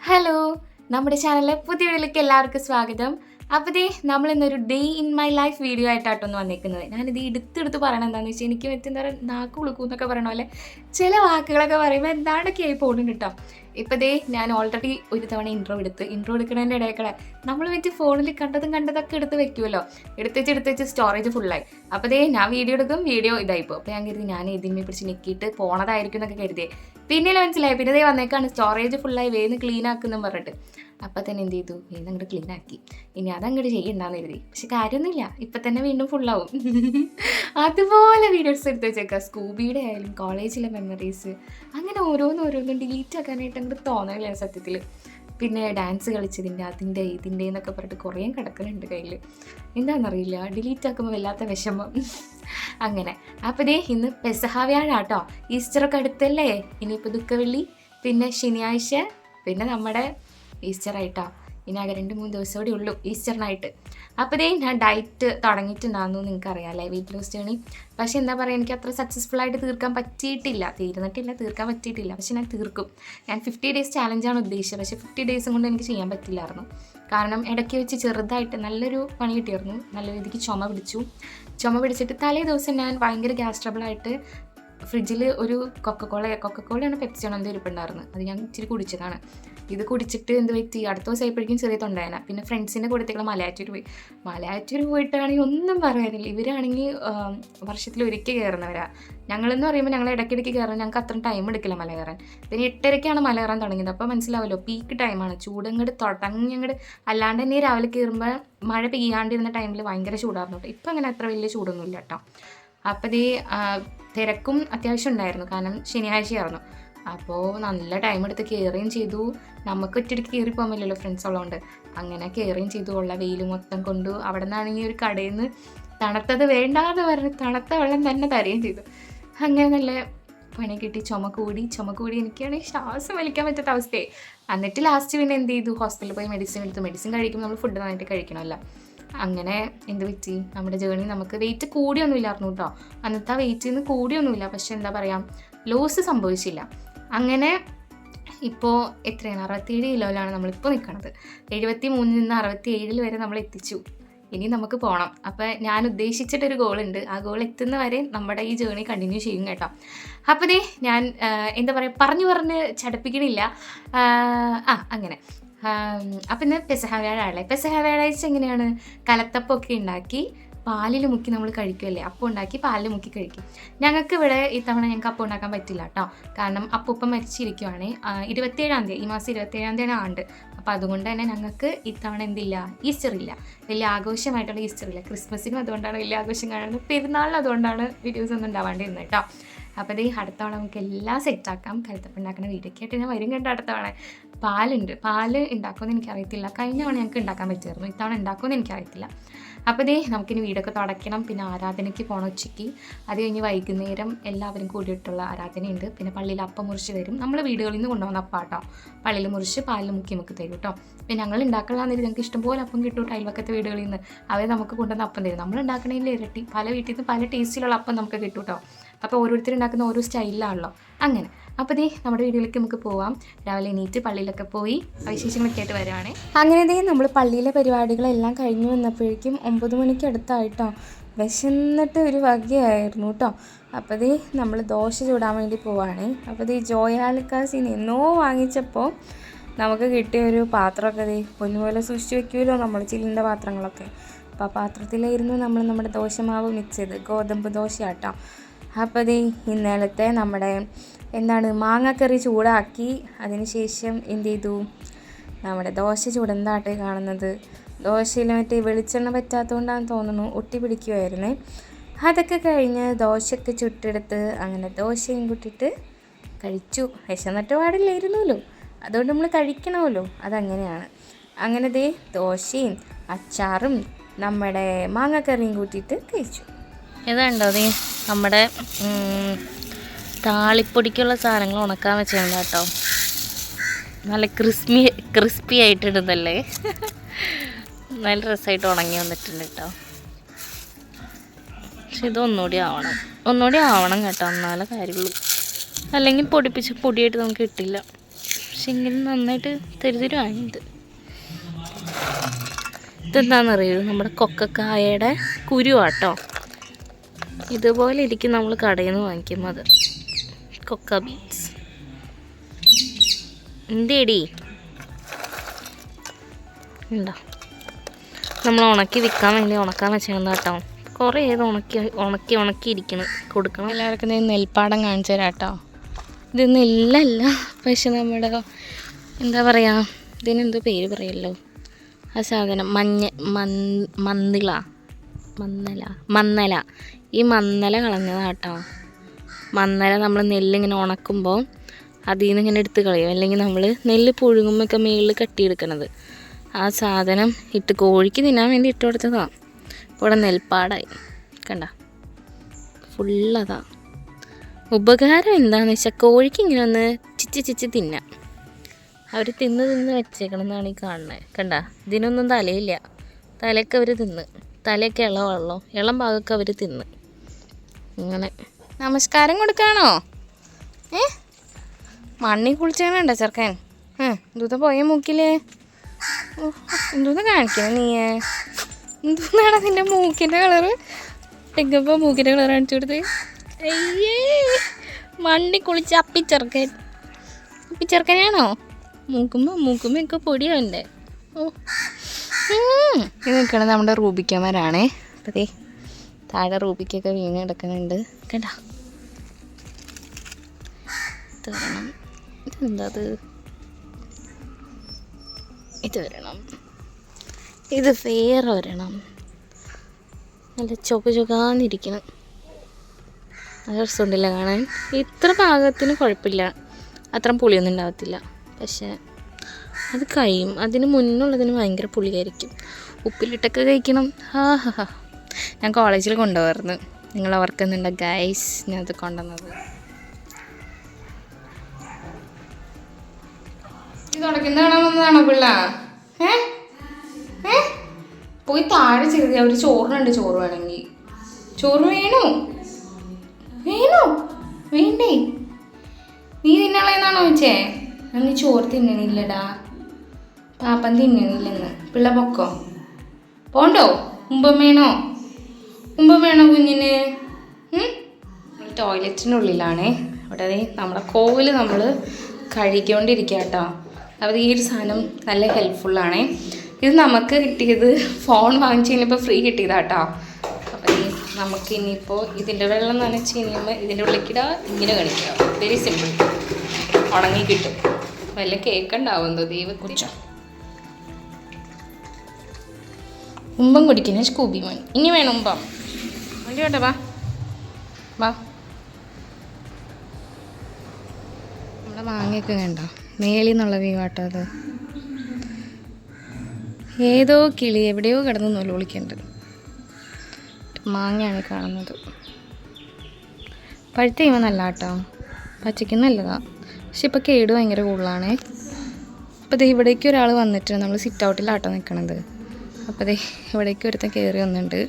Hello നമ്മുടെ ചാനലിലെ പുതിയ വീഡിയോയിലേക്ക് എല്ലാവർക്കും സ്വാഗതം. അപ്പോൾ ദേ നമ്മൾ ഇന്നൊരു day in my life video ആയിട്ടാട്ടൊന്ന് വന്നിരിക്കുന്നത് ഞാനിത് എടുത്തെടുത്ത് പറയണത് എന്താണെന്ന് വെച്ചാൽ എനിക്ക് എന്താ പറയുക നാക്ക് ഉളുക്കും എന്നൊക്കെ പറയണ പോലെ ചില വാക്കുകളൊക്കെ പറയുമ്പോൾ എന്താണ്ടൊക്കെ ആയി പോകുന്നുണ്ട് കേട്ടോ ഇപ്പോൾ ദേ ഞാൻ ഓൾറെഡി ഒരു തവണ ഇൻട്രോ എടുത്ത് ഇൻട്രോ എടുക്കുന്നതിന്റെ ഇടയ്ക്കൂടെ നമ്മൾ വെച്ച് ഫോണിൽ കണ്ടതും കണ്ടതൊക്കെ എടുത്ത് വെക്കുമല്ലോ എടുത്തേച്ച് എടുത്തേച്ച് സ്റ്റോറേജ് ഫുള്ളായി അപ്പോൾ ദേ ഞാൻ വീഡിയോ എടുക്കും വീഡിയോ ഇതായിപ്പോൾ അപ്പോൾ ഞാൻ കരുതി ഞാൻ ഇതിനെ പിടിച്ച് നിൽക്കിയിട്ട് പോണതായിരിക്കും എന്നൊക്കെ കരുതിയേ പിന്നെ മനസ്സിലായി പിന്നെ ദേ വന്നേക്കാണ് സ്റ്റോറേജ് ഫുള്ളായി വേഗം ക്ലീൻ ആക്കുന്നു പറഞ്ഞിട്ട്. അപ്പം തന്നെ എന്ത് ചെയ്തു? വേന്ന് അങ്ങോട്ട് ക്ലീൻ ആക്കി. ഇനി അതങ്ങോട്ട് ചെയ്യണ്ടെന്ന് കരുതി. പക്ഷെ കാര്യമൊന്നുമില്ല ഇപ്പം തന്നെ വീണ്ടും ഫുള്ളാവും അതുപോലെ വീഡിയോസ് എടുത്ത് വെച്ചേക്കാം. സ്കൂബിയുടെ ആയാലും കോളേജിലെ മെമ്മറീസ് അങ്ങനെ ഓരോന്നും ഓരോന്നും ഡിലീറ്റ് ആക്കാനായിട്ട് അങ്ങോട്ട് തോന്നലില്ല സത്യത്തിൽ പിന്നെ ഡാൻസ് കളിച്ചതിന്റെ അതിന്റെ ഇതിന്റെ എന്നൊക്കെ പറഞ്ഞിട്ട് കുറേ കിടക്കുന്നുണ്ട് കയ്യിൽ എന്താണെന്നറിയില്ല ഡിലീറ്റ് ആക്കുമ്പോൾ വല്ലാത്ത വിഷമം. അങ്ങനെ. അപ്പോൾ ദേ ഇന്ന് പെസഹാവ്യാഴാട്ടോ. ഈസ്റ്ററൊക്കെ അടുത്തല്ലേ? ഇനിയിപ്പോൾ ദുഃഖവെള്ളി പിന്നെ ശനിയാഴ്ച പിന്നെ നമ്മുടെ ഈസ്റ്റർ ആയിട്ടാ ഇനി ആകെ രണ്ട് മൂന്ന് ദിവസം കൂടി ഉള്ളൂ ഈസ്റ്ററിനായിട്ട്. അപ്പോൾ ഇതേ ഞാൻ ഡയറ്റ് തുടങ്ങിയിട്ടുണ്ടാകുന്നു നിങ്ങൾക്ക് അറിയാമല്ലേ വെയിറ്റ് ലോസ് ജേണി പക്ഷേ എന്താ പറയുക എനിക്ക് അത്ര സക്സസ്ഫുൾ ആയിട്ട് തീർക്കാൻ പറ്റിയിട്ടില്ല. തീർന്നിട്ടില്ല തീർക്കാൻ പറ്റിയിട്ടില്ല. പക്ഷേ ഞാൻ തീർക്കും. ഞാൻ ഫിഫ്റ്റി ഡേയ്സ് ചാലഞ്ചാണ് ഉദ്ദേശിച്ചത്. പക്ഷേ ഫിഫ്റ്റി ഡേയ്സും കൊണ്ട് എനിക്ക് ചെയ്യാൻ പറ്റില്ലായിരുന്നു. കാരണം ഇടയ്ക്ക് വെച്ച് ചെറുതായിട്ട് നല്ലൊരു പണി കിട്ടിയിരുന്നു. നല്ല രീതിക്ക് ചുമ പിടിച്ചു. ചുമ പിടിച്ചിട്ട് തലേ ദിവസം ഞാൻ ഭയങ്കര ഗ്യാസ് ട്രബിളായിട്ട് ഫ്രിഡ്ജിൽ ഒരു കൊക്കക്കോള കൊക്കക്കോളയാണ് പെപ്സിയാണോ എന്തോ ഇരിപ്പുണ്ടായിരുന്നു അത് ഞാൻ ഇച്ചിരി കുടിച്ചതാണ്. ഇത് കുടിച്ചിട്ട് എന്ത് പറ്റി? അടുത്ത ദിവസം ആയപ്പോഴേക്കും ചെറിയ തൊണ്ടായന പിന്നെ ഫ്രണ്ട്സിന്റെ കൂടത്തേക്കുള്ള മലയാറ്റൂർ പോയി. മലയാറ്റൂർ പോയിട്ടാണെങ്കിൽ ഒന്നും പറയാനില്ല. ഇവരാണെങ്കിൽ വർഷത്തിൽ ഒരിക്കൽ കയറുന്നവരാ ഞങ്ങളെന്ന് പറയുമ്പോൾ ഞങ്ങൾ ഇടയ്ക്കിടയ്ക്ക് കയറാൻ ഞങ്ങൾക്ക് അത്ര ടൈം എടുക്കില്ല മല കയറാൻ പിന്നെ എട്ടരയ്ക്കാണ് മല കയറാൻ തുടങ്ങിയത്. അപ്പോൾ മനസ്സിലാവല്ലോ പീക്ക് ടൈമാണ് ചൂടങ്ങട് തുടങ്ങി അങ്ങോട്ട് അല്ലാണ്ട് തന്നെ രാവിലെ കയറുമ്പോൾ മഴ പെയ്യാണ്ടിരുന്ന ടൈമിൽ ഭയങ്കര ചൂടായിരുന്നു കേട്ടോ ഇപ്പം അങ്ങനെ അത്ര വലിയ ചൂടൊന്നുമില്ല കേട്ടോ അപ്പോൾ ഈ തിരക്കും അത്യാവശ്യം ഉണ്ടായിരുന്നു. കാരണം ശനിയാഴ്ചയായിരുന്നു. അപ്പോൾ നല്ല ടൈം എടുത്ത് കയറുകയും ചെയ്തു. നമുക്ക് ഒറ്റയ്ക്ക് കയറി പോകാൻ പറ്റില്ലല്ലോ ഫ്രണ്ട്സ് ഉള്ളതുകൊണ്ട് അങ്ങനെ കയറുകയും ചെയ്തു. ഉള്ള വെയിൽ മൊത്തം കൊണ്ടു അവിടെ നിന്നാണെങ്കിൽ ഒരു കടയിൽ നിന്ന് തണുത്തത് വേണ്ടാന്ന് പറഞ്ഞ് തണുത്ത വെള്ളം തന്നെ തരുകയും ചെയ്തു. അങ്ങനെ നല്ല പണി കിട്ടി. ചുമ കൂടി ചുമ കൂടി എനിക്കാണെങ്കിൽ ശ്വാസം വലിക്കാൻ പറ്റാത്ത അവസ്ഥയായി. എന്നിട്ട് ലാസ്റ്റ് പിന്നെ എന്ത് ചെയ്തു? ഹോസ്പിറ്റലിൽ പോയി മെഡിസിൻ എടുത്തു. മെഡിസിൻ കഴിക്കുമ്പോൾ നമ്മൾ ഫുഡ് നന്നായിട്ട് കഴിക്കണമല്ലോ. അങ്ങനെ എന്ത് പറ്റി? നമ്മുടെ ജേണി നമുക്ക് വെയിറ്റ് കൂടിയൊന്നുമില്ല അറിഞ്ഞു കേട്ടോ അന്നത്തെ വെയിറ്റിൽ നിന്ന് കൂടിയൊന്നുമില്ല. പക്ഷെ എന്താ പറയുക ലോസ് സംഭവിച്ചില്ല. അങ്ങനെ ഇപ്പോൾ എത്രയാണ്? അറുപത്തിയേഴ് കിലോയിലാണ് നമ്മളിപ്പോൾ നിൽക്കുന്നത് എഴുപത്തി മൂന്നിൽ നിന്ന് അറുപത്തി ഏഴിൽ വരെ നമ്മൾ എത്തിച്ചു. ഇനി നമുക്ക് പോകണം അപ്പോൾ ഞാൻ ഉദ്ദേശിച്ചിട്ടൊരു ഗോളുണ്ട് ആ ഗോൾ എത്തുന്ന വരെ നമ്മുടെ ഈ ജേണി കണ്ടിന്യൂ ചെയ്യും കേട്ടോ. അപ്പോൾ ദേ ഞാൻ എന്താ പറയുക പറഞ്ഞു പറഞ്ഞ് ചടപ്പിക്കണില്ല. ആ അങ്ങനെ. അപ്പം ഇന്ന് പെസഹ വ്യാഴാഴ് പെസഹ വ്യാഴാഴ്ച എങ്ങനെയാണ്? കലത്തപ്പൊക്കെ ഉണ്ടാക്കി പാലിൽ മുക്കി നമ്മൾ കഴിക്കുമല്ലേ അപ്പം ഉണ്ടാക്കി പാലിൽ മുക്കി കഴിക്കും. ഞങ്ങൾക്ക് ഇവിടെ ഇത്തവണ ഞങ്ങൾക്ക് അപ്പം ഉണ്ടാക്കാൻ പറ്റില്ല കേട്ടോ കാരണം അപ്പൂപ്പം മരിച്ചിരിക്കുവാണേ. ഇരുപത്തേഴാം തീയതി ഈ മാസം ഇരുപത്തേഴാം തീയതി ആണ്ട്. അപ്പോൾ അതുകൊണ്ട് തന്നെ ഞങ്ങൾക്ക് ഇത്തവണ എന്തില്ല ഈസ്റ്റർ ഇല്ല. വലിയ ആഘോഷമായിട്ടുള്ള ഈസ്റ്റർ ഇല്ല. ക്രിസ്മസിനും അതുകൊണ്ടാണ് വലിയ ആഘോഷം കാണുന്നത്. പെരുന്നാളിനും അതുകൊണ്ടാണ് വീഡിയോസ് ഒന്നും ഉണ്ടാവാണ്ടിരുന്നത് കേട്ടോ അപ്പോൾ ഇത് അടുത്ത തവണ നമുക്ക് എല്ലാം സെറ്റാക്കാം കരുത്തപ്പം ഉണ്ടാക്കുന്ന വീഡിയോക്കെ ആയിട്ട് ഞാൻ വരും കേട്ടോ അടുത്ത തവണ. പാലുണ്ട്. പാൽ ഉണ്ടാക്കുമെന്ന് എനിക്കറിയത്തില്ല. കഴിഞ്ഞ തവണ ഞങ്ങൾക്ക് ഉണ്ടാക്കാൻ പറ്റുമായിരുന്നു ഇത്തവണ ഉണ്ടാക്കുമെന്ന് എനിക്കറിയത്തില്ല. അപ്പോൾ ഇതേ നമുക്കിനി വീടൊക്കെ തുടയ്ക്കണം. പിന്നെ ആരാധനയ്ക്ക് പോകണം ഉച്ചയ്ക്ക്. അത് കഴിഞ്ഞ് വൈകുന്നേരം എല്ലാവരും കൂടിയിട്ടുള്ള ആരാധനയുണ്ട്. പിന്നെ പള്ളിയിൽ അപ്പം മുറിച്ച് വരും നമ്മൾ വീടുകളിൽ നിന്ന് കൊണ്ടുവന്ന കേട്ടോ പള്ളിയിൽ മുറിച്ച് പാലിൽ മുക്കി മുക്കി തരും കേട്ടോ പിന്നെ ഞങ്ങൾ ഉണ്ടാക്കണമെന്നില്ല ഞങ്ങൾക്ക് ഇഷ്ടംപോലെ അപ്പം കേട്ടോ അയൽവക്കത്തെ വീടുകളിൽ നിന്ന്. അവർ നമുക്ക് കൊണ്ടുവന്ന അപ്പം തരും. നമ്മൾ ഉണ്ടാക്കണതിൽ ഇരട്ടി. പല വീട്ടിൽ നിന്ന് പല ടേസ്റ്റിലുള്ള അപ്പം നമുക്ക് കിട്ടും കേട്ടോ അപ്പോൾ ഓരോരുത്തർ ഉണ്ടാക്കുന്ന ഓരോ സ്റ്റൈലിലാണല്ലോ അങ്ങനെ. അപ്പോൾ ദേ നമ്മുടെ വീഡിയോയിലേക്ക് നമുക്ക് പോവാം. രാവിലെ എണീറ്റ് പള്ളിയിലൊക്കെ പോയി വിശേഷങ്ങളൊക്കെ ആയിട്ട് വരുവാണേ അങ്ങനെ ദേ നമ്മൾ പള്ളിയിലെ പരിപാടികളെല്ലാം കഴിഞ്ഞു വന്നപ്പോഴേക്കും ഒമ്പത് മണിക്ക് അടുത്തായിട്ടോ. വിശന്നിട്ട് ഒരു വകയായിരുന്നു കേട്ടോ അപ്പോൾ ദേ നമ്മൾ ദോശ ചൂടാൻ വേണ്ടി പോവാണേ. അപ്പോൾ ദേ ജോയാലിക്കാസിന് എന്നോ വാങ്ങിച്ചപ്പോൾ നമുക്ക് കിട്ടിയ ഒരു പാത്രമൊക്കെ ദേ പൊന്നുപോലെ സൂക്ഷിച്ച് വെക്കുമല്ലോ നമ്മൾ ചില്ലിന്റെ പാത്രങ്ങളൊക്കെ. അപ്പോൾ ആ പാത്രത്തിലായിരുന്നു നമ്മൾ നമ്മുടെ ദോശമാവ് മിക്സ് ചെയ്ത് ഗോതമ്പ് ദോശ കേട്ടോ അപ്പോൾ അത് ഇന്നലത്തെ നമ്മുടെ എന്താണ് മാങ്ങക്കറി ചൂടാക്കി അതിനുശേഷം എന്ത് ചെയ്തു നമ്മുടെ ദോശ ചൂടെന്താട്ടെ കാണുന്നത്? ദോശയിൽ മറ്റേ വെളിച്ചെണ്ണ പറ്റാത്തതുകൊണ്ടാണെന്ന് തോന്നുന്നു ഒട്ടി പിടിക്കുമായിരുന്നേ അതൊക്കെ കഴിഞ്ഞ് ദോശയൊക്കെ ചുട്ടെടുത്ത് അങ്ങനെ ദോശയും കൂട്ടിയിട്ട് കഴിച്ചു. വിശന്നിട്ട് പാടില്ലായിരുന്നല്ലോ അതുകൊണ്ട് നമ്മൾ കഴിക്കണമല്ലോ അതങ്ങനെയാണ്. അങ്ങനെ ദേ ദോശയും അച്ചാറും നമ്മുടെ മാങ്ങക്കറിയും കൂട്ടിയിട്ട് കഴിച്ചു. ഇതുണ്ടോ നീ? നമ്മുടെ താളിപ്പൊടിക്കുള്ള സാധനങ്ങൾ ഉണക്കാൻ വെച്ചിട്ടുണ്ട് കേട്ടോ. നല്ല ക്രിസ്പി ക്രിസ്പി ആയിട്ടിടുന്നല്ലേ? നല്ല രസമായിട്ട് ഉണങ്ങി വന്നിട്ടുണ്ട് കേട്ടോ. പക്ഷെ ഇത് ഒന്നുകൂടി ആവണം. ഒന്നുകൂടി ആവണം കേട്ടോ എന്നാലേ കാര്യമുള്ളൂ. അല്ലെങ്കിൽ പൊടിപ്പിച്ച് പൊടിയായിട്ട് നമുക്ക് കിട്ടില്ല. പക്ഷെ എങ്കിലും നന്നായിട്ട് തരുതരുവാണിത് ഇതെന്താണെന്നറിയോ? നമ്മുടെ കൊക്കക്കായയുടെ കുരുവാട്ടോ ഇതുപോലെ ഇരിക്കും നമ്മൾ കടയിൽ നിന്ന് വാങ്ങിക്കുന്നത്. Cocoa beans. എന്തേടി? ഉണ്ടോ? നമ്മൾ ഉണക്കി വിൽക്കാൻ വേണ്ടി ഉണക്കാൻ വെച്ചിരുന്ന കേട്ടോ കുറേ ഏത് ഉണക്കി ഉണക്കി ഉണക്കി ഇരിക്കണം. കൊടുക്കണം. എല്ലാവർക്കും നെൽപ്പാടം കാണിച്ചു തരാം കേട്ടോ ഇത് നെല്ലല്ല പക്ഷെ നമ്മുടെ എന്താ പറയുക ഇതിനെന്തോ പേര് പറയല്ലോ? ആ സാധനം മഞ്ഞ മന് മന്നിള മന്നല. മന്നല. ഈ മന്നല കളഞ്ഞതാണ് കേട്ടോ. മന്നല നമ്മൾ നെല്ലിങ്ങനെ ഉണക്കുമ്പോൾ അതിൽ നിന്ന് ഇങ്ങനെ എടുത്ത് കളയും. അല്ലെങ്കിൽ നമ്മൾ നെല്ല് പുഴുങ്ങുമ്പോഴൊക്കെ മേളിൽ കെട്ടിയെടുക്കണത്. ആ സാധനം ഇട്ട് കോഴിക്ക് തിന്നാൻ വേണ്ടി ഇട്ട് കൊടുത്തതാണ് ഇവിടെ നെൽപ്പാടായി. കണ്ട? ഫുള്ളതാ. ഉപകാരം എന്താണെന്ന് വെച്ചാൽ കോഴിക്ക് ഇങ്ങനെ ഒന്ന് ചിച്ച് ചിച്ച് തിന്നാം. അവർ തിന്ന് തിന്ന് വെച്ചേക്കണമെന്നാണ് ഈ കാണുന്നത് കണ്ട? ഇതിനൊന്നും തലയില്ല. തലയൊക്കെ അവർ തിന്ന്. തലയൊക്കെ ഇളവള്ളോ ഇളം ഭാഗമൊക്കെ അവർ തിന്ന്. ഇങ്ങനെ. നമസ്കാരം കൊടുക്കാണോ? ഏ? മണ്ണി കുളിച്ചേണ്ട ചെറുക്കൻ? എന്തൂത്ത പോയ മൂക്കിൽ? എന്തൂന്ന് കാണിക്കണേ നീ എന്തോന്നാണ് നിന്റെ മൂക്കിന്റെ കളറ്? എങ്ങപ്പോ മൂക്കിന്റെ കളർ കാണിച്ചു കൊടുത്ത്? അയ്യേ മണ്ണി കുളിച്ച് അപ്പിച്ചെറുക്കൻ. അപ്പിച്ചെറുക്കനാണോ? മൂക്കുമ്പോ മൂക്കുമ്പോ ഒക്കെ പൊടിയാവണ്ടേ? ഓ. ഇത് നിൽക്കണത് നമ്മുടെ റൂബിക്കമാരാണേ അപ്പം ദേ താഴെ റൂബിക്കൊക്കെ വീണ് കിടക്കുന്നുണ്ട്. കണ്ട ഇതെന്താ ഇത് വരണം ഇത് ഫെയർ വരണം നല്ല ചുക ചുകാന്നിരിക്കണം നല്ല രസമുണ്ടില്ല കാണാൻ? ഇത്ര പാകത്തിന് കുഴപ്പമില്ല. അത്ര പുളിയൊന്നും ഉണ്ടാകത്തില്ല പക്ഷേ അത് കഴിയും. അതിന് മുന്നുള്ളതിന് ഭയങ്കര പുളിയായിരിക്കും. ഉപ്പിലിട്ടൊക്കെ കഴിക്കണം. ഹാ ഹാ ഹാ ഞാൻ കോളേജിൽ കൊണ്ടുപോകാറുണ്ട് നിങ്ങൾ ഓർക്കുന്നുണ്ട് ഗൈസ് ഞാൻ അത് കൊണ്ടുവന്നത്. പോയി താഴെ ചെറുതി അവർ ചോറിനുണ്ട് ചോറ് വേണമെങ്കിൽ ചോറ് വേണോ? വേണോ? വേണ്ടേ? നീ തിന്നളെന്നാണോ ചോദിച്ചേ? നീ ചോറ് തിന്നണില്ലടാ. പാപ്പൻ തിന്നണില്ലെന്ന്. പിള്ള പൊക്കോ? പോണ്ടോ? ഉമ്പം വേണോ ഉമ്പം വേണോ കുഞ്ഞിന്? ടോയ്ലറ്റിനുള്ളിലാണേ. അവിടെ നമ്മുടെ കോവിൽ നമ്മൾ കഴുകിക്കൊണ്ടിരിക്കുക കേട്ടോ അപ്പോൾ ഈ ഒരു സാധനം നല്ല ഹെൽപ്ഫുള്ളാണേ. ഇത് നമുക്ക് കിട്ടിയത് ഫോൺ വാങ്ങിച്ച് കഴിഞ്ഞപ്പോൾ ഫ്രീ കിട്ടിയതാട്ടോ. അപ്പോൾ നമുക്ക് ഇനിയിപ്പോൾ ഇതിന്റെ വെള്ളം നനച്ച് കഴിയുമ്പോൾ ഇതിന്റെ ഉള്ളിക്കിടാ ഇങ്ങനെ കളിക്കുക വെരി സിമ്പിൾ ഉണങ്ങി കിട്ടും. വല്ല കേക്ക് ഉണ്ടാവുന്നത് ദൈവക്കുറിച്ചോ ഉമ്പം കുടിക്കുന്ന സ്കൂബി മോൻ. ഇനി വേണം ഉമ്പം. വണ്ടി വേണ്ട വാ. വാ. നമ്മുടെ മാങ്ങയൊക്കെ കണ്ടോ? മേളിൽ നിന്നുള്ള വ്യൂ ആട്ടോ അത്. ഏതോ കിളി എവിടെയോ കിടന്ന് നൂലുവിളിക്കുന്നുണ്ട് മാങ്ങയാണ് കാണുന്നത്. പഴുത്ത കഴിയുമ്പോൾ നല്ല കേട്ടോ പച്ചയ്ക്ക് നല്ലതാ. പക്ഷെ ഇപ്പോൾ കേട് ഭയങ്കര കൂടുതലാണേ. അപ്പോൾ ദേ ഇവിടേക്ക് ഒരാൾ വന്നിട്ട് നമ്മൾ സിറ്റ് ഔട്ടിലാട്ടോ നിൽക്കണത് അപ്പോൾ ദേ ഇവിടേക്ക് ഒരുത്തൻ കയറി വന്നിട്ടുണ്ട്.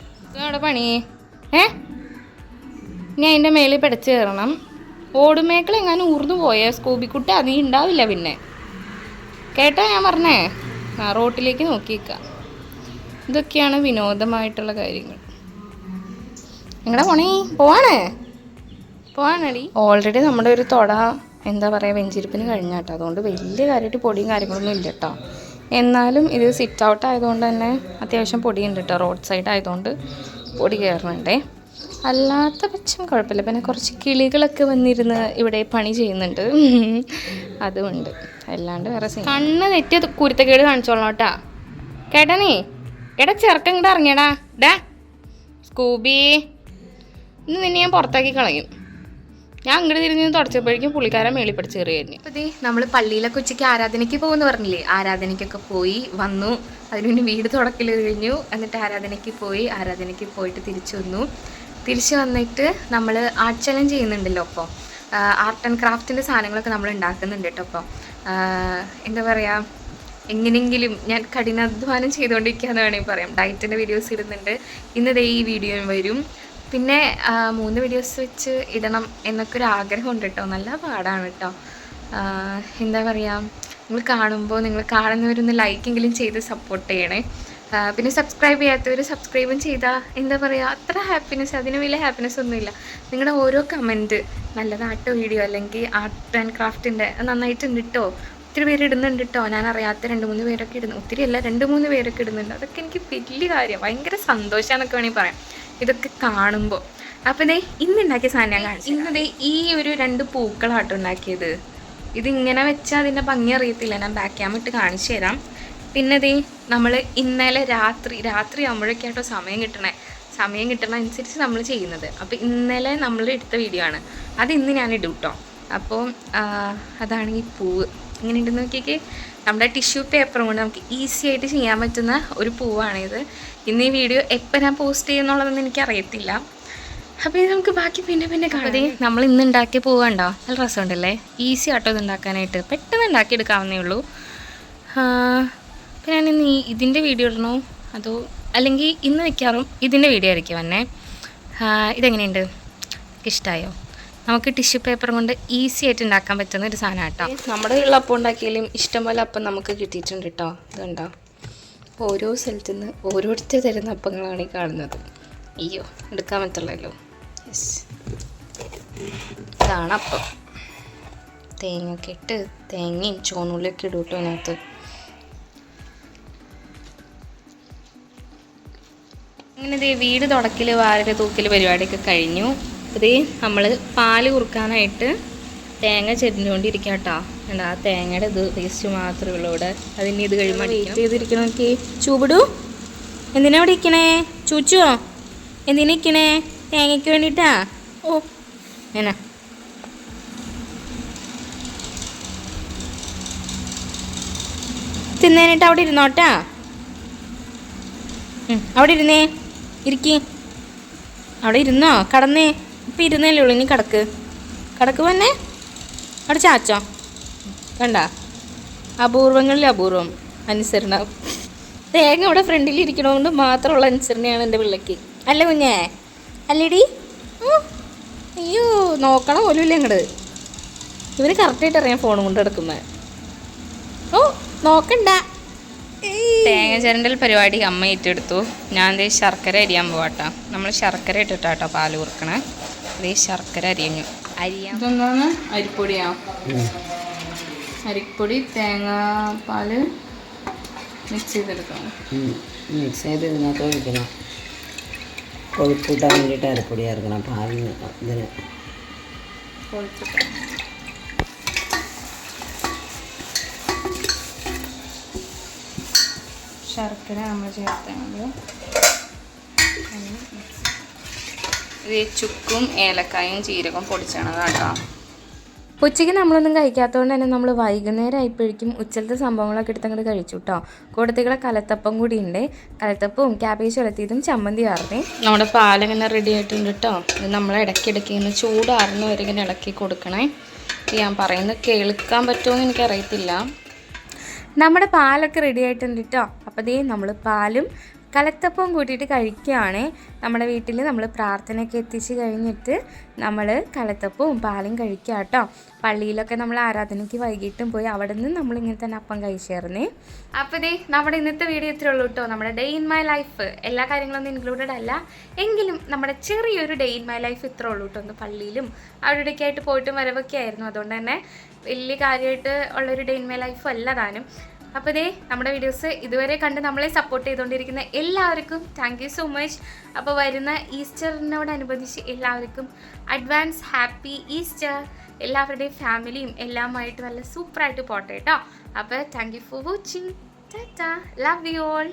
അവിടെ പണി? ഏ? ഇനി അതിന്റെ മേളിൽ പിടച്ച് കയറണം. ഓടുമേക്കൾ എങ്ങാനും ഊർന്നു പോയ? സ്കൂബിക്കുട്ടി അതീ ഉണ്ടാവില്ല പിന്നെ. കേട്ടോ ഞാൻ പറഞ്ഞേ? ആ റോട്ടിലേക്ക് നോക്കിയേക്കാം. ഇതൊക്കെയാണ് വിനോദമായിട്ടുള്ള കാര്യങ്ങൾ. നിങ്ങളുടെ പോണേ? പോവാണേ? പോവാണടി. ഓൾറെഡി നമ്മുടെ ഒരു തൊട എന്താ പറയുക വെഞ്ചിരിപ്പിന് കഴിഞ്ഞ കേട്ടോ അതുകൊണ്ട് വലിയ കാര്യമായിട്ട് പൊടിയും കാര്യങ്ങളൊന്നും ഇല്ല കേട്ടോ എന്നാലും ഇത് സിറ്റ് ഔട്ട് ആയതുകൊണ്ട് തന്നെ അത്യാവശ്യം പൊടിയുണ്ട് കേട്ടോ റോഡ് സൈഡ് ആയതുകൊണ്ട്. പൊടി കയറുന്നുണ്ടേ അല്ലാത്ത പക്ഷം കുഴപ്പമില്ല. പിന്നെ കുറച്ച് കിളികളൊക്കെ വന്നിരുന്ന് ഇവിടെ പണി ചെയ്യുന്നുണ്ട്. അതുമുണ്ട് അല്ലാണ്ട് വേറെ സീൻ കണ്ണ് തെറ്റിയത് കുരുത്തക്കേട് കാണിച്ചോളാം കേട്ടാ. കേട്ടനേ? നീ എടാ ചെറുക്കം ഇറങ്ങിയടാ. ഡാ. സ്കൂബി. ഇന്ന് നിന്നെ ഞാൻ പുറത്താക്കി കളയും. ഞാൻ അങ്ങോട്ട് തിരിഞ്ഞ് തുടച്ചപ്പോഴേക്കും പുള്ളിക്കാരൻ മേളി പഠിച്ച് കയറിയായിരുന്നു. അതെ നമ്മൾ പള്ളിയിലൊക്കെ ഉച്ചയ്ക്ക് ആരാധനയ്ക്ക് പോകുമെന്ന് പറഞ്ഞില്ലേ? ആരാധനയ്ക്കൊക്കെ പോയി വന്നു. അതിനുവേണ്ടി വീട് തുടക്കൽ കഴിഞ്ഞു. എന്നിട്ട് ആരാധനയ്ക്ക് പോയി ആരാധനയ്ക്ക് പോയിട്ട് തിരിച്ചു വന്നു. തിരിച്ചു വന്നിട്ട് നമ്മൾ ആർട്ട് ചലഞ്ച് ചെയ്യുന്നുണ്ടല്ലോ അപ്പോൾ ആർട്ട് ആൻഡ് ക്രാഫ്റ്റിന്റെ സാധനങ്ങളൊക്കെ നമ്മൾ ഉണ്ടാക്കുന്നുണ്ട് കേട്ടോ അപ്പോൾ എന്താ പറയുക എങ്ങനെയെങ്കിലും ഞാൻ കഠിനാധ്വാനം ചെയ്തുകൊണ്ടിരിക്കുകയെന്ന് വേണമെങ്കിൽ പറയാം. ഡയറ്റിന്റെ വീഡിയോസ് ഇടുന്നുണ്ട്. ഇന്നതേ ഈ വീഡിയോയും വരും. പിന്നെ മൂന്ന് വീഡിയോസ് വെച്ച് ഇടണം എന്നൊക്കെ ഒരു ആഗ്രഹമുണ്ട് കേട്ടോ നല്ല പാടാണ് കേട്ടോ എന്താ പറയുക നിങ്ങൾ കാണുമ്പോൾ നിങ്ങൾ കാണുന്നവരൊന്ന് ലൈക്കെങ്കിലും ചെയ്ത് സപ്പോർട്ട് ചെയ്യണേ. പിന്നെ സബ്സ്ക്രൈബ് ചെയ്യാത്തവർ സബ്സ്ക്രൈബും ചെയ്താൽ എന്താ പറയുക അത്ര ഹാപ്പിനെസ് അതിന് വലിയ ഹാപ്പിനെസ് ഒന്നുമില്ല. നിങ്ങളുടെ ഓരോ കമന്റ് നല്ലത് നല്ലതാട്ടോ വീഡിയോ അല്ലെങ്കിൽ ആർട്ട് ആൻഡ് ക്രാഫ്റ്റിന്റെ നന്നായിട്ടുണ്ട് കേട്ടോ ഒത്തിരി പേര് ഇടുന്നുണ്ട് കേട്ടോ ഞാൻ അറിയാത്ത രണ്ട് മൂന്ന് പേരൊക്കെ ഇടുന്നു. ഒത്തിരി അല്ല രണ്ട് മൂന്ന് പേരൊക്കെ ഇടുന്നുണ്ട്. അതൊക്കെ എനിക്ക് വലിയ കാര്യം ഭയങ്കര സന്തോഷമാണെന്നൊക്കെ വേണമെങ്കിൽ പറയാം. ഇതൊക്കെ കാണുമ്പോൾ അപ്പം ദേ ഇന്ന് ഉണ്ടാക്കിയ സാധനം ഞാൻ കാണിച്ചു ഇന്ന് ദേ ഈ ഒരു രണ്ട് പൂക്കളാട്ടോ ഉണ്ടാക്കിയത്. ഇതിങ്ങനെ വെച്ചാൽ അതിന്റെ ഭംഗി അറിയത്തില്ല. ഞാൻ ബാക്ക് ക്യാം ഇട്ട് കാണിച്ചു തരാം. പിന്നെ ദേ നമ്മൾ ഇന്നലെ രാത്രി രാത്രി ആകുമ്പോഴൊക്കെയാട്ടോ സമയം കിട്ടണേ. സമയം കിട്ടണ അനുസരിച്ച് നമ്മൾ ചെയ്യുന്നത്. അപ്പോൾ ഇന്നലെ നമ്മൾ എടുത്ത വീഡിയോ ആണ്. അത് ഇന്ന് ഞാൻ ഇടും കേട്ടോ അപ്പോൾ അതാണ് ഈ പൂവ്. ഇങ്ങനെ ഉണ്ടെന്ന് നോക്കിയേക്ക്. നമ്മുടെ ടിഷ്യൂ പേപ്പറും കൊണ്ട് നമുക്ക് ഈസി ആയിട്ട് ചെയ്യാൻ പറ്റുന്ന ഒരു പൂവാണിത് ഇന്ന് ഈ വീഡിയോ എപ്പോൾ ഞാൻ പോസ്റ്റ് ചെയ്യുന്നുള്ളതെന്ന് എനിക്കറിയത്തില്ല. അപ്പോൾ ഇത് നമുക്ക് ബാക്കി പിന്നെ പിന്നെ കാണാതെ നമ്മൾ ഇന്ന് ഉണ്ടാക്കിയ പൂവുണ്ടോ നല്ല രസമുണ്ടല്ലേ? ഈസി ആട്ടോ ഇത് ഉണ്ടാക്കാനായിട്ട് പെട്ടെന്ന് ഉണ്ടാക്കിയെടുക്കാവുന്നേ ഉള്ളൂ. അപ്പോൾ ഞാൻ ഇന്ന് ഈ ഇതിന്റെ വീഡിയോ ഇടണോ? അതോ അല്ലെങ്കിൽ ഇന്ന് വെക്കാറും ഇതിന്റെ വീഡിയോ ആയിരിക്കും എന്നെ ഇതെങ്ങനെയുണ്ട്? ഇഷ്ടമായോ നമുക്ക് ടിഷ്യൂ പേപ്പർ കൊണ്ട് ഈസി ആയിട്ട് ഉണ്ടാക്കാൻ പറ്റുന്ന ഒരു സാധനം കേട്ടോ നമ്മുടെ ഉള്ള അപ്പം ഉണ്ടാക്കിയാലും ഇഷ്ടംപോലെ അപ്പം നമുക്ക് കിട്ടിയിട്ടുണ്ട് കേട്ടോ ഇതുണ്ടോ? ഓരോ സ്ഥലത്തു നിന്ന് ഓരോരുത്തർ തരുന്ന അപ്പങ്ങളാണ് ഈ കാണുന്നത്. അയ്യോ എടുക്കാൻ പറ്റുള്ളല്ലോ യെസ് ഇതാണ് അപ്പം. തേങ്ങയൊക്കെ ഇട്ട് തേങ്ങയും ചോന്നുള്ളിയൊക്കെ ഇടും കേട്ടോ അതിനകത്ത് അങ്ങനെ വീട് തുടക്കൽ വാരക തൂക്കൽ പരിപാടിയൊക്കെ കഴിഞ്ഞു. അതേ നമ്മൾ പാൽ കുറുക്കാനായിട്ട് തേങ്ങ ചെരിഞ്ഞുകൊണ്ടിരിക്കുക കേട്ടോ എന്താ തേങ്ങയുടെ ഇത് വേസ്റ്റ് മാത്രമേ ഉള്ളൂ ഇവിടെ. അതിന് ഇത് കഴിയുമ്പോൾ ചെയ്തിരിക്കണം എന്തിനാ ഇവിടെ ഇരിക്കണേ? ചൂച്ചോ? എന്തിനാ ഇരിക്കണേ? തേങ്ങയ്ക്ക് വേണ്ടിയിട്ടാ ഓ എന്നാ. തിന്നേനിട്ട് അവിടെ ഇരുന്നോട്ടാ അവിടെ ഇരുന്നേ. ഇരിക്കി. അവിടെ ഇരുന്നോ? കടന്നേ. ഇപ്പം ഇരുന്നല്ലേ ഉള്ളൂ ഇനി കിടക്ക്. കിടക്ക് വന്നെ അവിടെ ചാച്ചോ? കണ്ട? അപൂർവങ്ങളിൽ അപൂർവം അനുസരണ. തേങ്ങ അവിടെ ഫ്രണ്ടിൽ ഇരിക്കണോണ്ട് മാത്രമുള്ള അനുസരണയാണ് എന്റെ പിള്ളയ്ക്ക് അല്ല കുഞ്ഞേ? അല്ലേടി. അയ്യോ നോക്കണ പോലും ഇല്ല അങ്ങോട്ട് ഇവന് കറക്റ്റായിട്ട് അറിയാം ഫോൺ കൊണ്ട് കിടക്കുന്നത് ഓ നോക്കണ്ട. തേങ്ങ ചരണ്ടൽ പരിപാടി അമ്മ ഏറ്റെടുത്തു. ഞാൻ ശർക്കര അരിയാൻ പോവാട്ടോ. നമ്മൾ ശർക്കര ഇട്ടിട്ടാട്ടോ പാൽ കുറുക്കണേ. ദേ ശർക്കര അരിയഞ്ഞു അരിയാം. ഇതെന്താണ്? അരിപ്പൊടിയാ. അരിപ്പൊടി തേങ്ങാപ്പാൽ മിക്സ് ചെയ്തെടുക്കണം. മിക്സ് ചെയ്ത് ഇതിനകത്ത് ഒഴിക്കണം കൊഴുപ്പൂട്ടാൻ വേണ്ടിയിട്ട് അരിപ്പൊടി ചേർക്കണം പാലിന് ഇതിന് ശർക്കര നമ്മൾ ചേർത്തത് ഇത് ചുക്കും ഏലക്കായും ജീരകവും പൊടിച്ചാണ് കേട്ടോ ഉച്ചയ്ക്ക് നമ്മളൊന്നും കഴിക്കാത്തതുകൊണ്ട് തന്നെ നമ്മൾ വൈകുന്നേരം ആയപ്പോഴേക്കും ഉച്ചലത്തെ സംഭവങ്ങളൊക്കെ എടുത്ത് അങ്ങോട്ട് കഴിച്ചു കേട്ടോ കൂടത്തികളെ കലത്തപ്പം കൂടി ഉണ്ട് കലത്തപ്പവും ക്യാബേജ് വളർത്തിയതും ചമ്മന്തി ആർന്നേ. നമ്മുടെ പാലിങ്ങനെ റെഡി ആയിട്ടുണ്ട് കേട്ടോ ഇത് നമ്മൾ ഇടയ്ക്കിടയ്ക്ക് ഇങ്ങനെ ചൂടാറുന്ന വരെ ഇങ്ങനെ ഇളക്കി കൊടുക്കണേ. ഞാൻ പറയുന്നത് കേൾക്കാൻ പറ്റുമോ എന്ന് എനിക്കറിയത്തില്ല. നമ്മുടെ പാലൊക്കെ റെഡി ആയിട്ടുണ്ട് കേട്ടോ അപ്പോൾ ദേ നമ്മൾ പാലും കലത്തപ്പവും കൂട്ടിയിട്ട് കഴിക്കുകയാണ്. നമ്മുടെ വീട്ടിൽ നമ്മൾ പ്രാർത്ഥനയൊക്കെ എത്തിച്ച് കഴിഞ്ഞിട്ട് നമ്മൾ കലത്തപ്പവും പാലും കഴിക്കുക കേട്ടോ. പള്ളിയിലൊക്കെ നമ്മൾ ആരാധനയ്ക്ക് വൈകിട്ടും പോയി അവിടെ നിന്ന് നമ്മൾ ഇങ്ങനെ തന്നെ അപ്പം കഴിച്ചേർന്നേ. അപ്പോൾ ദേ നമ്മുടെ ഇന്നത്തെ വീഡിയോ ഇത്രേ ഉള്ളൂ കേട്ടോ. നമ്മുടെ ഡേ ഇൻ മൈ ലൈഫ് എല്ലാ കാര്യങ്ങളൊന്നും ഇൻക്ലൂഡഡ് അല്ല. എങ്കിലും നമ്മുടെ ചെറിയൊരു ഡേ ഇൻ മൈ ലൈഫ് ഇത്രേ ഉള്ളൂ കേട്ടോ ഒന്ന് പള്ളിയിലും. അവിടെയൊക്കെ ആയിട്ട് പോയിട്ടും വരവൊക്കെ ആയിരുന്നു. അതുകൊണ്ട് തന്നെ വലിയ കാര്യമായിട്ട് ഉള്ളൊരു ഡേ ഇൻ മൈ ലൈഫ് അല്ല താനും. അപ്പോൾ ദേ നമ്മുടെ വീഡിയോസ് ഇതുവരെ കണ്ട് നമ്മളെ സപ്പോർട്ട് ചെയ്തുകൊണ്ടിരിക്കുന്ന എല്ലാവർക്കും താങ്ക് സോ മച്ച് അപ്പോൾ വരുന്ന ഈസ്റ്ററിനോടനുബന്ധിച്ച് എല്ലാവർക്കും അഡ്വാൻസ് ഹാപ്പി ഈസ്റ്റർ എല്ലാവരുടെയും ഫാമിലിയും എല്ലാമായിട്ട് നല്ല സൂപ്പറായിട്ട് പോട്ടെ കേട്ടോ അപ്പോൾ thank you for watching tata love you all